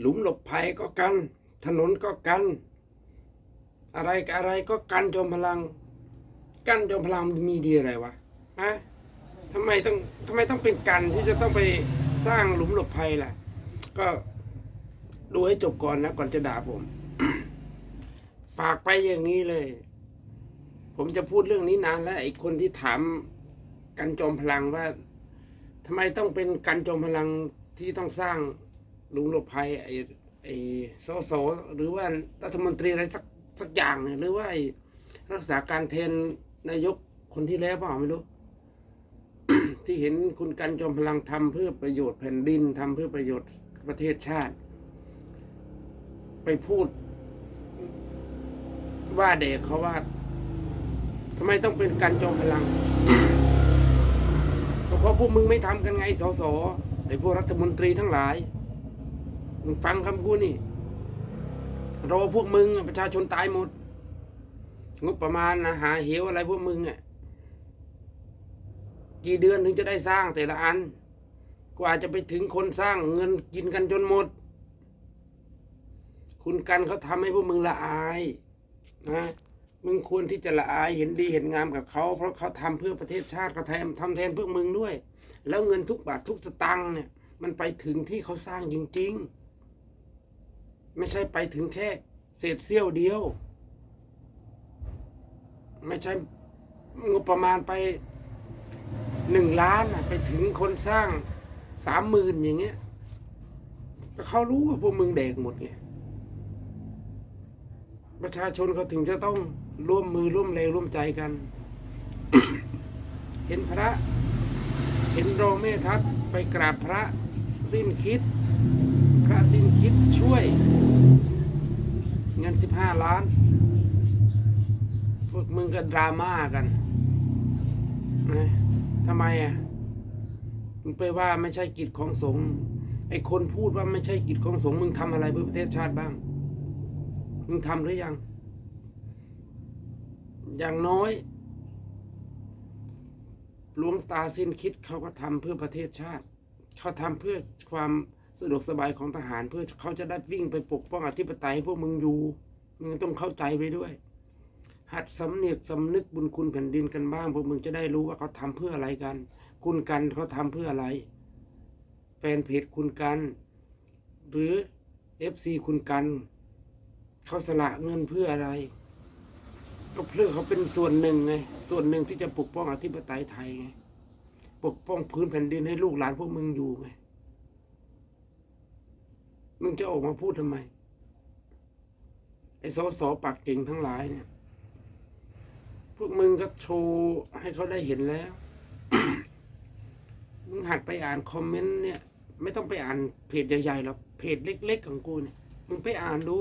หลุมหลบภัยก็กัน ถนนก็กัน อะไรกับอะไรก็กันจอมพลัง กันจอมพลังมีดีอะไรวะฮะทำไมต้องทำไมต้องเป็นกันที่จะต้องไปสร้างหลุมหลบภัยล่ะ ก็ดูให้จบก่อนนะก่อนจะด่าผมฝากไปอย่างนี้เลย ผมจะพูดเรื่องนี้นานแล้วไอ้คนที่ถามกันจอมพลังว่าทำไมต้องเป็นกันจอมพลังที่ต้องสร้าง ลุมหลบภัยไอ้ไอ้สสหรือว่ารัฐมนตรีอะไรสักสักอย่าง หรือว่าไอ้รักษาการแทนนายกคนที่แล้วเปล่าไม่รู้ ที่เห็นคุณกันจอมพลังทำเพื่อประโยชน์แผ่นดินทำเพื่อประโยชน์ประเทศชาติ ไปพูด ว่าเด็กเขาว่าทำไมต้องเป็นกันจอมพลัง เพราะพวกมึงไม่ทำกันไงสสไอ้พวกรัฐมนตรีทั้งหลาย มึงฟังคำกูนี่รอพวกมึงประชาชนตายหมด งบประมาณนะหาเหวอะไรพวกมึงอะกี่เดือนถึงจะได้สร้างแต่ละอัน กว่าจะไปถึงคนสร้างเงินกินกันจนหมด คุณกันเขาทำให้พวกมึงละอายนะมึงควรที่จะละอายเห็นดีเห็นงามกับเขา เพราะเขาทำเพื่อประเทศชาติเขาแทนทำแทนพวกมึงด้วย แล้วเงินทุกบาททุกสตังค์เนี่ย มันไปถึงที่เขาสร้างจริง ๆ ไม่ใช่ไปถึงแค่เศษเสี้ยวเดียว ไม่ใช่งบประมาณไปหนึ่งล้านไปถึงคนสร้างสามหมื่นอย่างเงี้ยเขารู้ว่าพวกมึงแดกหมดไงประชาชนเขาถึงจะต้องร่วมมือร่วมแรงร่วมใจกัน เห็นพระ เห็นรองแม่ทัพไปกราบพระสิ้นคิด พระสิ้นคิดช่วย ห้าล้าน พวกมึงก็ดราม่ากันนะทำไมอะมึงไปว่าไม่ใช่กิจของสงฆ์ไอ้คนพูดว่าไม่ใช่กิจของสงฆ์มึงทำอะไรเพื่อประเทศชาติบ้าง มึงทำหรือยัง อย่างน้อยหลวงตาสิ้นคิดเขาก็ทำเพื่อประเทศชาติ เขาทำเพื่อความสะดวกสบายของทหารเพื่อเขาจะได้วิ่งไปปกป้องอธิปไตยให้พวกมึงอยู่ มึงต้องเข้าใจไปด้วย หัดสำเนียกสำนึกบุญคุณแผ่นดินกันบ้างพวกมึงจะได้รู้ว่าเขาทำเพื่ออะไรกัน คุณกันเขาทำเพื่ออะไร แฟนเพจคุณกัน หรือเอฟซีคุณกัน เขาสละเงินเพื่ออะไร ก็เพื่อเขาเป็นส่วนหนึ่งไงส่วนหนึ่งที่จะปกป้องอธิปไตยไทยไงปกป้องพื้นแผ่นดินให้ลูกหลานพวกมึงอยู่ไงมึงจะออกมาพูดทำไม สอสอปากเก่งทั้งหลายเนี่ย พวกมึงก็โชว์ให้เขาได้เห็นแล้ว มึงหัดไปอ่านคอมเมนต์เนี่ย ไม่ต้องไปอ่านเพจใหญ่ๆหรอกเพจเล็ก ๆ ของกูเนี่ย มึงไปอ่านดู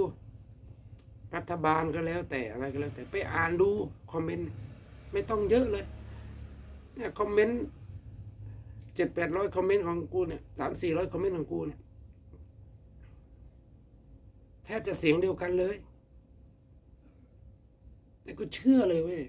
รัฐบาลก็แล้วแต่อะไรก็แล้ว แต่ไปอ่านดูคอมเมนต์ไม่ต้องเยอะเลย เนี่ยคอมเมนต์เจ็ดแปดร้อยคอมเมนต์ของกูเนี่ยสามสี่ร้อยคอมเมนต์ของกูเนี่ยแทบจะเสียงเดียวกันเลย แต่ก็เชื่อเลยเว้ย